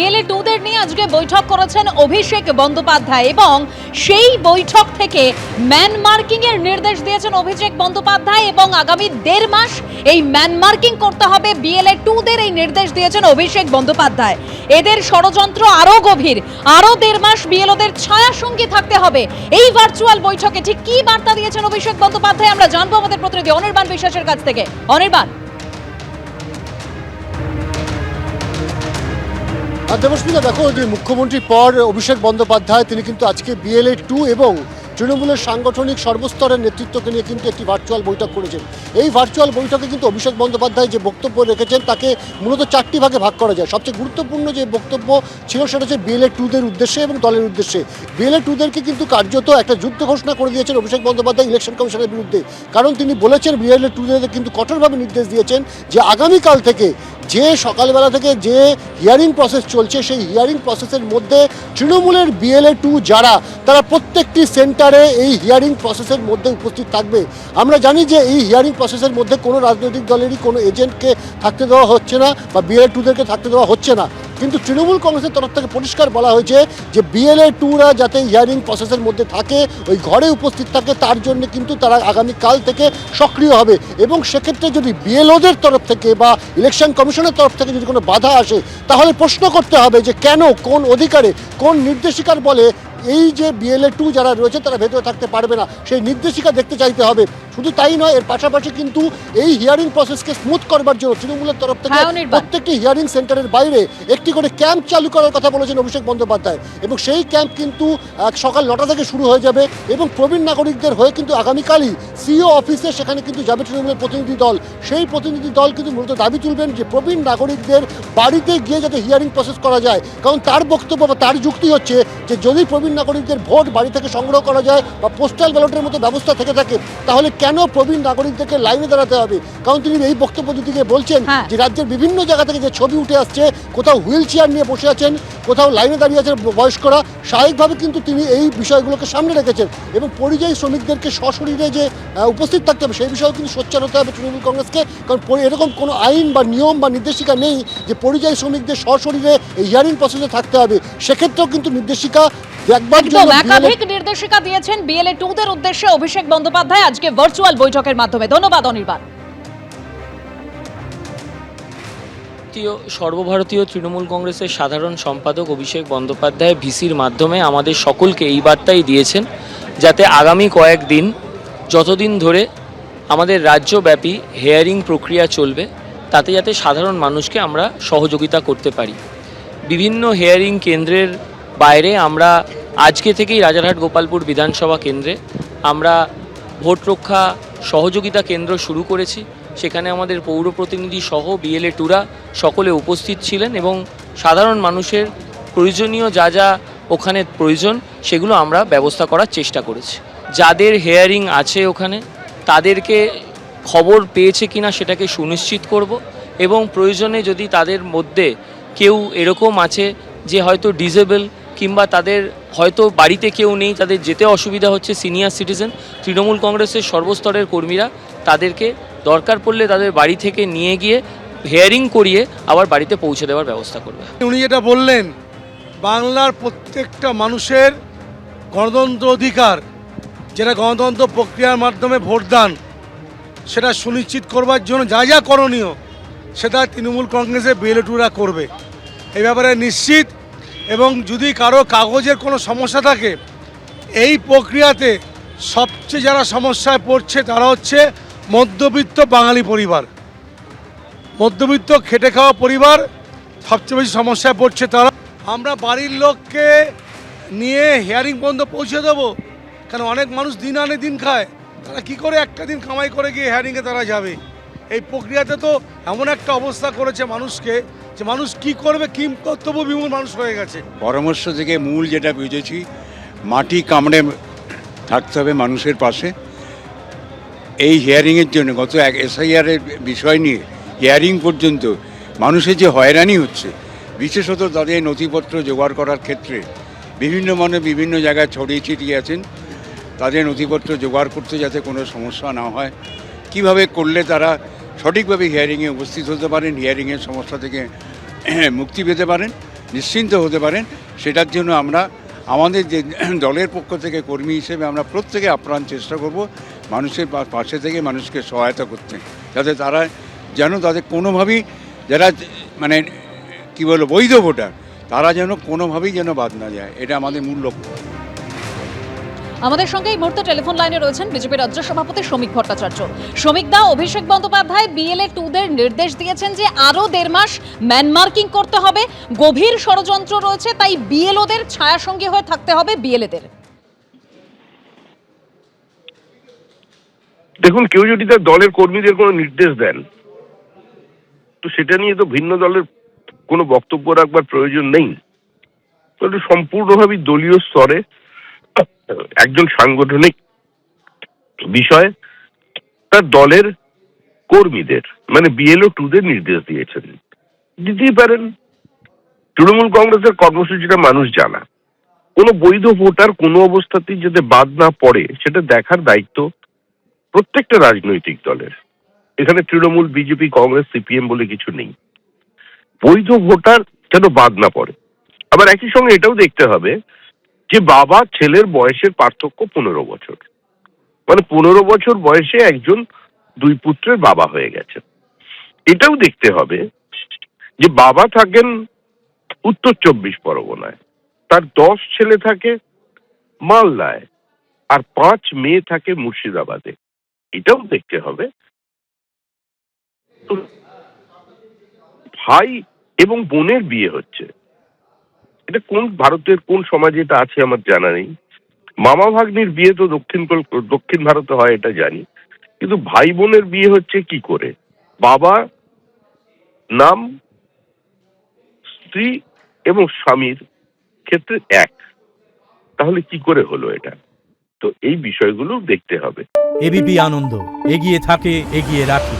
BLA টুদের নিয়ে আজকে বৈঠক করেছেন অভিষেক বন্দ্যোপাধ্যায় এবং সেই বৈঠক থেকে ম্যান মার্কিং এর নির্দেশ দিয়েছেন অভিষেক বন্দ্যোপাধ্যায় এবং আগামী দেড় মাস এই ম্যান মার্কিং করতে হবে। বিএলএ টুদের এই নির্দেশ দিয়েছেন অভিষেক বন্দ্যোপাধ্যায়। এদের ষড়যন্ত্র আরও গভীর। আরও দেড় মাস বিএলওদের ছায়া সঙ্গী থাকতে হবে। এই ভার্চুয়াল বৈঠকে ঠিক কি বার্তা দিয়েছেন অভিষেক বন্দ্যোপাধ্যায় আমরা জানব আমাদের প্রতিনিধি অনির্বাণ বিশ্বাসের কাছ থেকে। অনির্বাণ। আর দেবস্মিতা দেখো যে মুখ্যমন্ত্রীর পর অভিষেক বন্দ্যোপাধ্যায়, তিনি কিন্তু আজকে বিএলএ টু এবং তৃণমূলের সাংগঠনিক সর্বস্তরের নেতৃত্বকে নিয়ে কিন্তু একটি ভার্চুয়াল বৈঠক করেছেন। এই ভার্চুয়াল বৈঠকে কিন্তু অভিষেক বন্দ্যোপাধ্যায় যে বক্তব্য রেখেছেন, তাকে মূলত চারটি ভাগে ভাগ করা যায়। সবচেয়ে গুরুত্বপূর্ণ যে বক্তব্য ছিল, সেটা হচ্ছে বিএলএ টুদের উদ্দেশ্যে এবং দলের উদ্দেশ্যে। বিএলএ টুদেরকে কিন্তু কার্যত একটা যুদ্ধ ঘোষণা করে দিয়েছেন অভিষেক বন্দ্যোপাধ্যায় ইলেকশন কমিশনের বিরুদ্ধে। কারণ তিনি বলেছেন বিএলএ টুদের কিন্তু কঠোরভাবে নির্দেশ দিয়েছেন যে আগামীকাল থেকে যে সকালবেলা থেকে যে হিয়ারিং প্রসেস চলছে, সেই হিয়ারিং প্রসেসের মধ্যে তৃণমূলের বিএলএ টু যারা, তারা প্রত্যেকটি সেন্টারে এই হিয়ারিং প্রসেসের মধ্যে উপস্থিত থাকবে। আমরা জানি যে এই হিয়ারিং প্রসেসের মধ্যে কোনো রাজনৈতিক দলেরই কোনো এজেন্টকে থাকতে দেওয়া হচ্ছে না বা বিএলএ টুদেরকে থাকতে দেওয়া হচ্ছে না। কিন্তু তৃণমূল কংগ্রেসের তরফ থেকে পরিষ্কার বলা হয়েছে যে বিএলএ টুরা যাতে হিয়ারিং প্রসেসের মধ্যে থাকে, ওই ঘরে উপস্থিত থাকে, তার জন্য কিন্তু তারা আগামীকাল থেকে সক্রিয় হবে। এবং সেক্ষেত্রে যদি বিএলওদের তরফ থেকে বা ইলেকশন কমিশনের তরফ থেকে যদি কোনো বাধা আসে, তাহলে প্রশ্ন করতে হবে যে কেন, কোন অধিকারে, কোন নির্দেশিকার বলে এই যে বিএলএ টু যারা রয়েছে, তারা ভেতরে থাকতে পারবে না। সেই নির্দেশিকা দেখতে চাইতে হবে। শুধু তাই নয় এর পাশাপাশি কিন্তু এই হিয়ারিং প্রসেসকে স্মুথ করবার জন্য তৃণমূলের তরফ থেকে হ্যাঁ, প্রত্যেকটি হিয়ারিং সেন্টারের বাইরে একটি করে ক্যাম্প চালু করার কথা বলেছেন অভিষেক বন্দ্যোপাধ্যায়। এবং সেই ক্যাম্প কিন্তু সকাল নটা থেকে শুরু হয়ে যাবে এবং প্রবীণ নাগরিকদের হয়ে কিন্তু আগামীকালই সিও অফিসে সেখানে কিন্তু যাবে তৃণমূলের প্রতিনিধি দল। সেই প্রতিনিধি দল কিন্তু মূলত দাবি তুলবেন যে প্রবীণ নাগরিকদের বাড়িতে গিয়ে যাতে হিয়ারিং প্রসেস করা যায়। কারণ তার বক্তব্য বা তার যুক্তি হচ্ছে যে যদি প্রবীণ নাগরিকদের ভোট বাড়ি থেকে সংগ্রহ করা যায় বা পোস্টাল ব্যালটের মতো ব্যবস্থা থেকে থাকে তাহলে কেন প্রবীণ নাগরিকদেরকে লাইনে দাঁড়াতে হবে? কারণ তিনি এই বক্তব্য দিকে বলছেন হ্যাঁ। যে রাজ্যের বিভিন্ন জায়গা থেকে যে ছবি উঠে আসছে কোথাও হুইল চেয়ার নিয়ে বসে আছেন কোথাও লাইনে দাঁড়িয়ে আছেন বয়স্করা স্বাভাবিকভাবে কিন্তু তিনি এই বিষয়গুলোকে সামনে রেখেছেন এবং পরিযায়ী শ্রমিকদেরকে সশরীরে যে উপস্থিত থাকতে হবে সেই বিষয়েও কিন্তু সোচ্চার হতে হবে তৃণমূল কংগ্রেসকে। কারণ এরকম কোনো আইন বা নিয়ম বা নির্দেশিকা নেই যে পরিযায়ী শ্রমিকদের সশরীরে এই হিয়ারিং প্রসেসে থাকতে হবে। সেক্ষেত্রেও কিন্তু নির্দেশিকা একাধিক নির্দেশিকা দিয়েছেন বিএলএ টু টুদের উদ্দেশ্যে অভিষেক বন্দ্যোপাধ্যায়। আজকে ভার্চুয়াল বৈঠকের মাধ্যমে। ধন্যবাদ, অনির্বাণ। ভারতীয়, সর্বভারতীয় তৃণমূল কংগ্রেসের সাধারণ সম্পাদক অভিষেক বন্দ্যোপাধ্যায় ভিসির মাধ্যমে আমাদের সকলকে এই বার্তাই দিয়েছেন যাতে আগামী কয়েকদিন, যতদিন ধরে আমাদের রাজ্যব্যাপী হেয়ারিং প্রক্রিয়া চলবে, তাতে যাতে সাধারণ মানুষকে আমরা সহযোগিতা করতে পারি। বিভিন্ন হেয়ারিং কেন্দ্রের বাইরে আমরা আজকে থেকেই রাজারহাট গোপালপুর বিধানসভা কেন্দ্রে আমরা ভোট রক্ষা সহযোগিতা কেন্দ্র শুরু করেছি। সেখানে আমাদের পৌর প্রতিনিধি সহ বিএলএ টুরা সকলে উপস্থিত ছিলেন এবং সাধারণ মানুষের প্রয়োজনীয় যা যা ওখানে প্রয়োজন সেগুলো আমরা ব্যবস্থা করার চেষ্টা করেছি। যাদের হেয়ারিং আছে ওখানে, তাদেরকে খবর পেয়েছে কিনা সেটাকে সুনিশ্চিত করব এবং প্রয়োজনে যদি তাদের মধ্যে কেউ এরকম আছে যে হয়তো ডিজেবল কিংবা তাদের হয়তো বাড়িতে কেউ নেই, তাদের যেতে অসুবিধা হচ্ছে সিনিয়র সিটিজেন তৃণমূল কংগ্রেসের সর্বস্তরের কর্মীরা তাদেরকে দরকার পড়লে তাদের বাড়ি থেকে নিয়ে গিয়ে হেয়ারিং করিয়ে আবার বাড়িতে পৌঁছে দেওয়ার ব্যবস্থা করবে। উনি যেটা বললেন, বাংলার প্রত্যেকটা মানুষের গণতন্ত্র অধিকার, যেটা গণতন্ত্র প্রক্রিয়ার মাধ্যমে ভোটদান, সেটা সুনিশ্চিত করবার জন্য যা যা করণীয়, সেটা তৃণমূল কংগ্রেসের বেলেটুরা করবে। এ ব্যাপারে নিশ্চিত এবং যদি কারও কাগজের কোনো সমস্যা থাকে, এই প্রক্রিয়াতে সবচেয়ে যারা সমস্যায় পড়ছে তারা হচ্ছে মধ্যবিত্ত বাঙালি পরিবার। মধ্যবিত্ত খেটে খাওয়া পরিবার সবচেয়ে বেশি সমস্যায় পড়ছে তারা। আমরা বাড়ির লোককে নিয়ে হিয়ারিং পর্যন্ত পৌঁছে দেবো কারণ অনেক মানুষ দিন আনে দিন খায়। তারা কি করে একটা দিন কামাই করে গিয়ে হিয়ারিংয়ে তারা যাবে? এই প্রক্রিয়াতে তো এমন একটা অবস্থা করেছে মানুষকে যে মানুষ কি করবে, কি কর্তব্য বিমূল মানুষ হয়ে গেছে। পরামর্শ থেকে মূল যেটা বুঝেছি, মাটি কামড়ে থাকতে হবে মানুষের পাশে। এই হিয়ারিংয়ের জন্য, গত এক এসআইআরের বিষয় নিয়ে হিয়ারিং পর্যন্ত মানুষের যে হয়রানি হচ্ছে, বিশেষত তাদের নথিপত্র জোগাড় করার ক্ষেত্রে বিভিন্ন মানে বিভিন্ন জায়গায় ছড়িয়ে ছিটিয়ে আছেন। তাদের নথিপত্র জোগাড় করতে যাতে কোনো সমস্যা না হয়। কীভাবে করলে তারা সঠিকভাবে হিয়ারিংয়ে উপস্থিত হতে পারেন হিয়ারিংয়ের সমস্যা থেকে মুক্তি পেতে পারেন, নিশ্চিন্ত হতে পারেন। সেটার জন্য আমরা আমাদের যে দলের পক্ষ থেকে কর্মী হিসেবে আমরা প্রত্যেকে আপ্রাণ চেষ্টা করব মানুষের পাশে থেকে মানুষকে সহায়তা করতে। যাতে তারা যেন তাদের কোনোভাবেই যারা মানে কী বলব, বৈধ ভোটার, তারা যেন কোনোভাবেই যেন বাদ না যায়। এটা আমাদের মূল লক্ষ্য। আমাদের সঙ্গে এই মুহূর্তে টেলিফোন লাইনে রয়েছেন বিজেপি রাজ্য সভাপতি শ্রমিক ভট্টাচার্য। শ্রমিক দা অভিষেক বন্দ্যোপাধ্যায় বিএলএ টুদের নির্দেশ দিয়েছেন যে আরও দেড় মাস ম্যানমার্কিং করতে হবে। গভীর ষড়যন্ত্র রয়েছে, তাই বিএলওদের ছায়াসঙ্গী হয়ে থাকতে হবে বিএলএদের দেখুন, কেউ যদি তার দলের কর্মীদের কোনো নির্দেশ দেন, তো সেটা নিয়ে তো ভিন্ন দলের কোনো বক্তব্য রাখবার প্রয়োজন নেই। সম্পূর্ণভাবে দলীয় স্তরে একজন সাংগঠনিক বিষয়, তার দলের কর্মীদের মানে বিএলও টুদের নির্দেশ দিয়েছেন। দিতেই পারেন। তৃণমূল কংগ্রেসের কর্মসূচিটা মানুষ জানা। কোনো বৈধ ভোটার কোনো অবস্থাতেই যাতে বাদ না পড়ে, সেটা দেখার দায়িত্ব প্রত্যেকটা রাজনৈতিক দলের। এখানে তৃণমূল বিজেপি কংগ্রেস সিপিএম বলে কিছু নেই। বৈধ ভোটার যেন বাদ না পড়ে। আবার একই সঙ্গে এটাও দেখতে হবে যে বাবা ছেলের বয়সের পার্থক্য পনেরো বছর। মানে পনেরো বছর বয়সে একজন দুই পুত্রের বাবা হয়ে গেছে। এটাও দেখতে হবে যে বাবা থাকেন উত্তর চব্বিশ পরগনায়, তার দশ ছেলে থাকে মালদায়, আর পাঁচ মেয়ে থাকে মুর্শিদাবাদে। এটাও দেখতে হবে। ভাই এবং বোনের বিয়ে হচ্ছে। এটা কোন ভারতের কোন সমাজে এটা আছে আমার জানা নেই। মামা ভাগ্নির বিয়ে তো দক্ষিণ দক্ষিণ ভারতে হয় এটা জানি। কিন্তু ভাই বোনের বিয়ে হচ্ছে কি করে? বাবা নাম, স্ত্রী এবং স্বামীর ক্ষেত্রে এক। তাহলে কি করে হলো এটা? তো এই বিষয়গুলো দেখতে হবে। এবিপি আনন্দ, এগিয়ে থাকে, এগিয়ে রাখে।